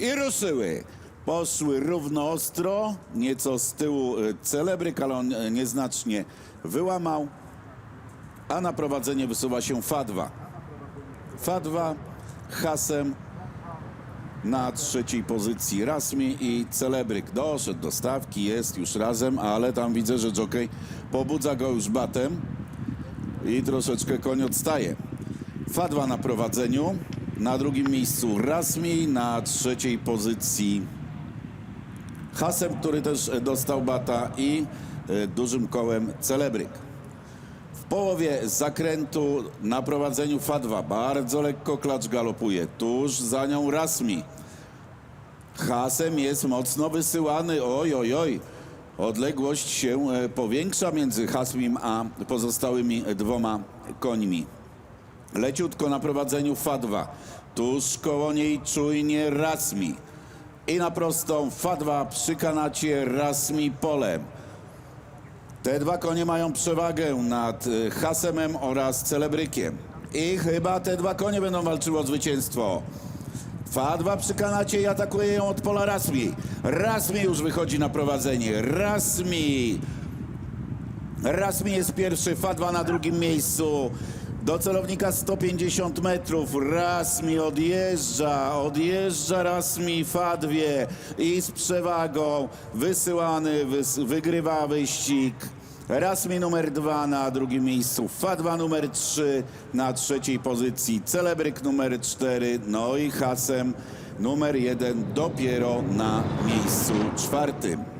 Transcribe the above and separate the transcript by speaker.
Speaker 1: I ruszyły. Poszły równo ostro, nieco z tyłu e, celebryk, ale on e, nieznacznie wyłamał. A na prowadzenie wysuwa się Fadwa. Fadwa hasem na trzeciej pozycji Rasmi i Celebryk. Doszedł do stawki, jest już razem, ale tam widzę, że jockey pobudza go już batem i troszeczkę koń odstaje. Fadwa na prowadzeniu, na drugim miejscu Rasmi, na trzeciej pozycji Hasem, który też e, dostał bata i e, dużym kołem Celebryk. W połowie zakrętu na prowadzeniu Fadwa bardzo lekko klacz galopuje. Tuż za nią Rasmi. Hasem jest mocno wysyłany. Oj, oj, oj. Odległość się e, powiększa między Hasmim a pozostałymi dwoma końmi. Leciutko na prowadzeniu Fadwa. Tuż koło niej czujnie Rasmi. I na prostą Fadwa przy kanacie Rasmi Polem. Te dwa konie mają przewagę nad y, Hasemem oraz Celebrykiem. I chyba te dwa konie będą walczyły o zwycięstwo. Fadwa przy kanacie i atakuje ją od pola Rasmi. Rasmi już wychodzi na prowadzenie. Rasmi. Rasmi jest pierwszy, Fadwa na drugim miejscu. Do celownika 150 metrów. Rasmi odjeżdża, odjeżdża Rasmi Fadwie i z przewagą wysyłany, wys wygrywa wyścig. Rasmi numer dwa na drugim miejscu, Fadwa numer trzy na trzeciej pozycji, Celebryk numer cztery, no i Hasem numer jeden dopiero na miejscu czwartym.